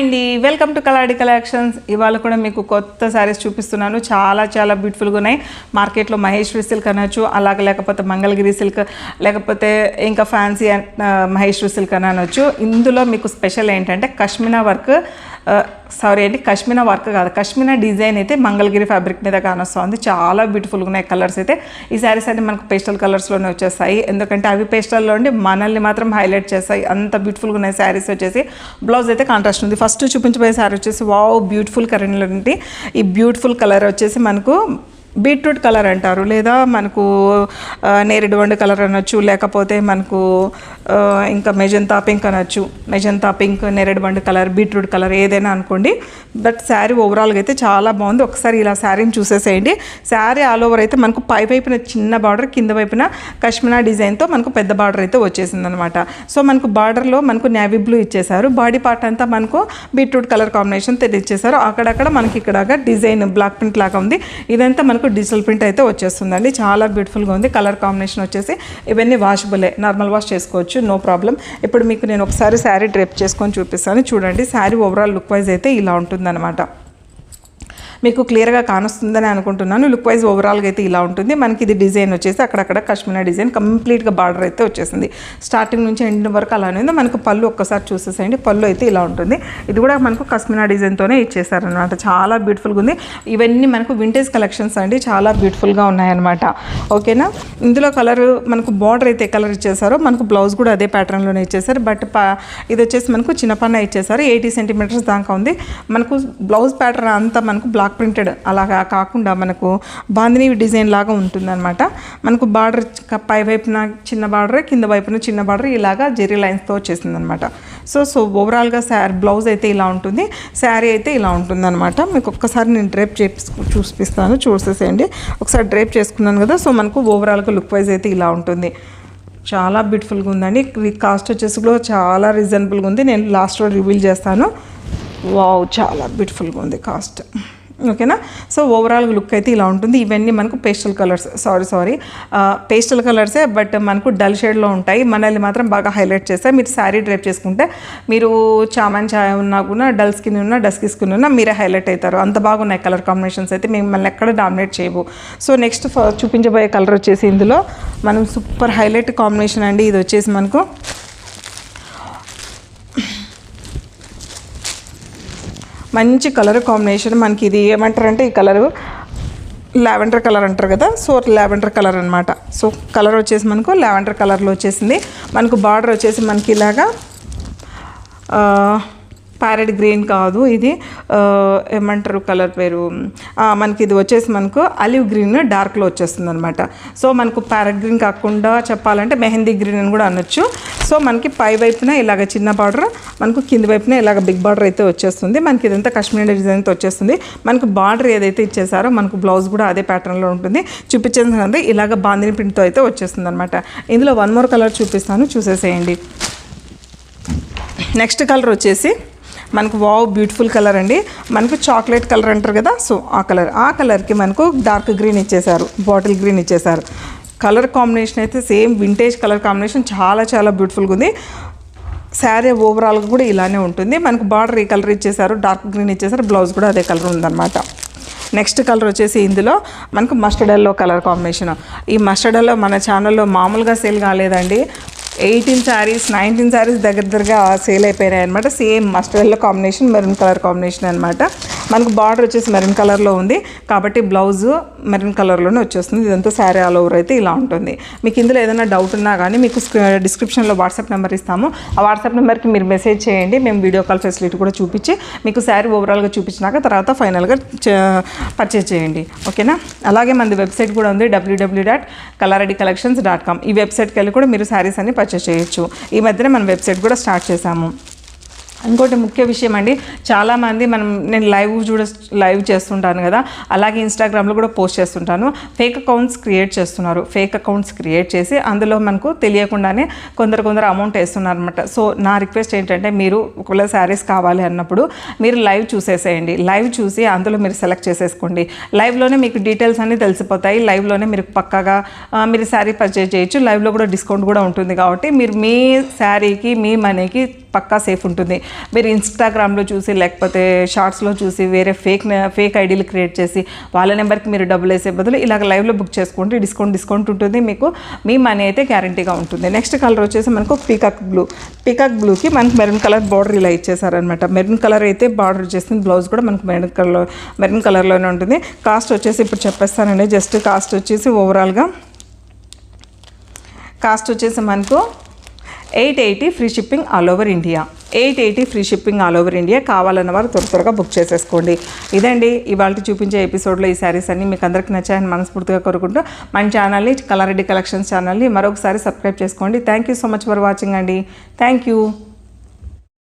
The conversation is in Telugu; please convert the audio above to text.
అండి. వెల్కమ్ టు కలాడి కలెక్షన్స్ ఇవాళ కూడా మీకు కొత్త శారీస్ చూపిస్తున్నాను. చాలా చాలా బ్యూటిఫుల్గా ఉన్నాయి. మార్కెట్లో మహేశ్వరి సిల్క్ అనొచ్చు అలాగే లేకపోతే మంగళగిరి సిల్క్ లేకపోతే ఇంకా ఫ్యాన్సీ మహేశ్వరి సిల్క్ అని అనొచ్చు. ఇందులో మీకు స్పెషల్ ఏంటంటే కష్మినా వర్క్ సారీ అండి కష్మినా వర్క్ కాదు. కష్మినా డిజైన్ అయితే మంగళగిరి ఫ్యాబ్రిక్ మీద కానొస్తుంది. చాలా బ్యూటిఫుల్గా ఉన్నాయి కలర్స్ అయితే. ఈ శారీస్ అయితే మనకు పేస్టల్ కలర్స్లోనే వచ్చేస్తాయి. ఎందుకంటే అవి పేస్టల్లో ఉండి మనల్ని మాత్రం హైలైట్ చేస్తాయి. అంత బ్యూటిఫుల్గా ఉన్నాయి శారీస్ వచ్చేసి. బ్లౌజ్ అయితే కాంట్రాస్ట్ ఉంది. ఫస్ట్ ఫస్ట్ చూపించబోయే శారీ వచ్చేసి వావ్ బ్యూటిఫుల్ కరెంట్ నుండి ఈ బ్యూటిఫుల్ కలర్ వచ్చేసి మనకు బీట్రూట్ కలర్ అంటారు. లేదా మనకు ఆ, నేరేడు వండు కలర్ అనొచ్చు లేకపోతే మనకు ఇంకా మెజంతా పింక్ అనొచ్చు. మెజంతా పింక్ నేరేడు వండు కలర్ బీట్రూట్ కలర్ ఏదైనా అనుకోండి. బట్ శారీ ఓవరాల్గా అయితే చాలా బాగుంది. ఒకసారి ఇలా శారీని చూసేసేయండి. శారీ ఆల్ ఓవర్ అయితే మనకు పై వైపున చిన్న బార్డర్ కింద వైపున కష్మినా డిజైన్తో మనకు పెద్ద బార్డర్ అయితే వచ్చేసింది అనమాట సో మనకు బార్డర్లో మనకు నేవీ బ్లూ ఇచ్చేసారు బాడీ పార్ట్ అంతా మనకు బీట్రూట్ కలర్ కాంబినేషన్ తెచ్చిచ్చేసారు అక్కడక్కడ మనకి ఇక్కడ డిజైన్ బ్లాక్ ప్రింట్ లాగా ఉంది. ఇదంతా మనకు డిజిటల్ ప్రింట్ అయితే వచ్చేస్తుందండి. చాలా బ్యూటిఫుల్గా ఉంది. కలర్ కాంబినేషన్ వచ్చేసి ఇవన్నీ వాషబులే. నార్మల్ వాష్ చేసుకోవచ్చు. No problem. ఇప్పుడు మీకు నేను ఒకసారి శారీ డ్రెప్ చేసుకొని చూపిస్తాను. చూడండి శారీ ఓవరాల్ లుక్ వైజ్ అయితే ఇలా ఉంటుందన్నమాట. మీకు క్లియర్గా కానొస్తుందని అనుకుంటున్నాను. లుక్ వైజ్ ఓవరాల్గా అయితే ఇలా ఉంటుంది. మనకి ఇది డిజైన్ వచ్చేసి అక్కడక్కడ కశ్మీర్ డిజైన్ కంప్లీట్గా బార్డర్ అయితే వచ్చేసింది. స్టార్టింగ్ నుంచి ఎండ్ వరకు అలానే ఉంది. మనకు పళ్ళు ఒక్కసారి చూసేసేయండి. పళ్ళు అయితే ఇలా ఉంటుంది. ఇది కూడా మనకు కశ్మీర్ డిజైన్తోనే ఇచ్చేసారనమాట చాలా బ్యూటిఫుల్గా ఉంది. ఇవన్నీ మనకు వింటేజ్ కలెక్షన్స్ అండి. చాలా బ్యూటిఫుల్గా ఉన్నాయన్నమాట. ఓకేనా? ఇందులో కలర్ మనకు బార్డర్ అయితే కలర్ ఇచ్చేసారో మనకు బ్లౌజ్ కూడా అదే ప్యాటర్న్లోనే ఇచ్చేసారు బట్ ప ఇది వచ్చేసి మనకు చిన్నపన్న ఇచ్చేసారు ఎయిటీ సెంటీమీటర్స్ దాకా ఉంది. మనకు బ్లౌజ్ ప్యాటర్న్ అంతా మనకు బ్లాక్ ప్రింటెడ్ అలాగా కాకుండా మనకు బాందినీ డిజైన్ లాగా ఉంటుందన్నమాట. మనకు బార్డర్ పై వైపున చిన్న బార్డర్ కింద వైపున చిన్న బార్డర్ ఇలాగా జెరీ లైన్స్తో వచ్చేసింది అనమాట సో సో ఓవరాల్గా శారీ బ్లౌజ్ అయితే ఇలా ఉంటుంది. శారీ అయితే ఇలా ఉంటుందన్నమాట. మీకు ఒక్కసారి నేను డ్రేప్ చేసి చూపిస్తాను. చూసేసేయండి. ఒకసారి డ్రేప్ చేసుకున్నాను కదా సో మనకు ఓవరాల్గా లుక్ వైజ్ అయితే ఇలా ఉంటుంది. చాలా బ్యూటిఫుల్గా ఉందండి. కాస్ట్ వచ్చేసి కూడా చాలా రీజనబుల్గా ఉంది. నేను లాస్ట్లో రివీల్ చేస్తాను. వావ్ చాలా బ్యూటిఫుల్గా ఉంది కాస్ట్. ఓకేనా? సో ఓవరాల్ లుక్ అయితే ఇలా ఉంటుంది. ఇవన్నీ మనకు pastel colours sorry sorry pastel కలర్సే బట్ మనకు డల్ షేడ్లో ఉంటాయి. మనల్ని మాత్రం బాగా హైలైట్ చేస్తాయి. మీరు శారీ డ్రైప్ చేసుకుంటే మీరు చామన్ ఉన్నా కూడా డల్ స్కిన్ ఉన్నా డల్ స్కిన్ ఉన్నా మీరే హైలైట్ అవుతారు. అంత బాగున్నాయి కలర్ కాంబినేషన్స్ అయితే. మిమ్మల్ని ఎక్కడ డామినేట్ చేయవు. సో నెక్స్ట్ చూపించబోయే కలర్ వచ్చేసి ఇందులో మనం సూపర్ హైలైట్ కాంబినేషన్ అండి. ఇది వచ్చేసి మనకు మంచి కలర్ కాంబినేషన్ మనకి ఇది ఏమంటారంటే ఈ కలరు లావెండర్ కలర్ అంటారు కదా సో లావెండర్ కలర్ అనమాట సో కలర్ వచ్చేసి మనకు లావెండర్ కలర్లో వచ్చేసింది. మనకు బార్డర్ వచ్చేసి మనకి ఇలాగా ప్యారెట్ గ్రీన్ కాదు ఇది ఏమంటారు కలర్ పేరు మనకి ఇది వచ్చేసి మనకు అలివ్ గ్రీన్ డార్క్లో వచ్చేస్తుంది అనమాట సో మనకు ప్యారెట్ గ్రీన్ కాకుండా చెప్పాలంటే మెహందీ గ్రీన్ అని కూడా అనొచ్చు. సో మనకి పై వైపున ఇలాగ చిన్న బార్డర్ మనకు కింది వైపున ఇలాగ బిగ్ బార్డర్ అయితే వచ్చేస్తుంది. మనకి ఇదంతా కాశ్మీర్ డిజైన్తో వచ్చేస్తుంది. మనకు బార్డర్ ఏదైతే ఇచ్చేసారో మనకు బ్లౌజ్ కూడా అదే ప్యాటర్న్లో ఉంటుంది. చూపించేసినంత ఇలాగ బాందిని ప్రింట్తో అయితే వచ్చేస్తుంది అనమాట ఇందులో వన్ మోర్ కలర్ చూపిస్తాను చూసేసేయండి. నెక్స్ట్ కలర్ వచ్చేసి మనకు వావ్ బ్యూటిఫుల్ కలర్ అండి. మనకు చాక్లెట్ కలర్ అంటారు కదా సో ఆ కలర్ ఆ కలర్కి మనకు డార్క్ గ్రీన్ ఇచ్చేసారు బాటిల్ గ్రీన్ ఇచ్చేసారు కలర్ కాంబినేషన్ అయితే సేమ్ వింటేజ్ కలర్ కాంబినేషన్ చాలా చాలా బ్యూటిఫుల్గా ఉంది. శారీ ఓవరాల్గా కూడా ఇలానే ఉంటుంది. మనకు బార్డర్ ఈ కలర్ ఇచ్చేసారు డార్క్ గ్రీన్ ఇచ్చేసారు బ్లౌజ్ కూడా అదే కలర్ ఉందన్నమాట. నెక్స్ట్ కలర్ వచ్చేసి ఇందులో మనకు మస్టర్డ్ ఎల్లో కలర్ కాంబినేషన్. ఈ మస్టర్డ్ ఎల్లో మన ఛానల్లో మామూలుగా సేల్ కాలేదండి. ఎయిటీన్ శారీస్ నైన్టీన్ శారీస్ దగ్గర దగ్గరగా సేల్ అయిపోయినాయి అనమాట same mustard yellow combination maroon colour combination అనమాట మనకు బార్డర్ వచ్చేసి మెరూన్ కలర్లో ఉంది. కాబట్టి బ్లౌజ్ మెరూన్ కలర్లోనే వచ్చేస్తుంది. ఇదంతా శారీ ఆల్ ఓవర్ అయితే ఇలా ఉంటుంది. మీకు ఇందులో ఏదైనా డౌట్ ఉన్నా కానీ మీకు డిస్క్రిప్షన్లో వాట్సాప్ నెంబర్ ఇస్తాము. ఆ వాట్సాప్ నెంబర్కి మీరు మెసేజ్ చేయండి. మేము వీడియో కాల్ ఫెసిలిటీ కూడా చూపించి మీకు శారీ ఓవరాల్గా చూపించినాక తర్వాత ఫైనల్గా పర్చేజ్ చేయండి. ఓకేనా? అలాగే మనది వెబ్సైట్ కూడా ఉంది W W dot Kalareddy collections dot com ఈ వెబ్సైట్కి వెళ్ళి కూడా మీరు శారీస్ అన్ని పర్చేజ్ చేయొచ్చు. ఈ మధ్యన మన వెబ్సైట్ కూడా స్టార్ట్ చేశాము. ఇంకోటి ముఖ్య విషయం అండి చాలామంది మనం నేను లైవ్ చూడ లైవ్ చేస్తుంటాను కదా అలాగే ఇన్స్టాగ్రామ్లో కూడా పోస్ట్ చేస్తుంటాను. ఫేక్ అకౌంట్స్ క్రియేట్ చేస్తున్నారు. ఫేక్ అకౌంట్స్ క్రియేట్ చేసి అందులో మనకు తెలియకుండానే కొందరు కొందరు అమౌంట్ వేస్తున్నారు అనమాట సో నా రిక్వెస్ట్ ఏంటంటే మీరు ఒకవేళ శారీస్ కావాలి అన్నప్పుడు మీరు లైవ్ చూసేసేయండి. లైవ్ చూసి అందులో మీరు సెలెక్ట్ చేసేసుకోండి. లైవ్లోనే మీకు డీటెయిల్స్ అన్నీ తెలిసిపోతాయి. లైవ్లోనే మీరు పక్కగా మీరు శారీ పర్చేజ్ చేయొచ్చు. లైవ్లో కూడా డిస్కౌంట్ కూడా ఉంటుంది కాబట్టి మీరు మీ శారీకి మీ మనీకి పక్కా సేఫ్ ఉంటుంది. మీరు ఇన్స్టాగ్రామ్లో చూసి లేకపోతే షార్ట్స్లో చూసి వేరే ఫేక్ ఫేక్ ఐడీలు క్రియేట్ చేసి వాళ్ళ నెంబర్కి మీరు డబ్బులు వేసే బదులు ఇలాగ లైవ్లో బుక్ చేసుకోండి. డిస్కౌంట్ డిస్కౌంట్ ఉంటుంది. మీకు మీ మనీ అయితే గ్యారంటీగా ఉంటుంది. నెక్స్ట్ కలర్ వచ్చేసి మనకు పీకాక్ బ్లూ పీకాక్ బ్లూకి మనకు మెరూన్ కలర్ బార్డర్ ఇలా ఇచ్చేసారనమాట మెరూన్ కలర్ అయితే బార్డర్ చేసింది బ్లౌజ్ కూడా మనకు మెరూన్ కలర్ మెరూన్ కలర్లోనే ఉంటుంది. కాస్ట్ వచ్చేసి ఇప్పుడు చెప్పేస్తానండి. జస్ట్ కాస్ట్ వచ్చేసి ఓవరాల్గా కాస్ట్ వచ్చేసి మనకు eight eighty free shipping all over India. Eight eighty free shipping all over India కావాలన్న వారు త్వర త్వరగా బుక్ చేసేసుకోండి. ఇదండి ఇవాళ చూపించే ఎపిసోడ్లో ఈ శారీస్ అన్ని మీకు అందరికీ నచ్చాయని మనస్ఫూర్తిగా కోరుకుంటూ మన ఛానల్ని కలారెడ్డి కలెక్షన్స్ ఛానల్ని మరొకసారి సబ్స్క్రైబ్ చేసుకోండి. Thank you so much for watching అండి. Thank you.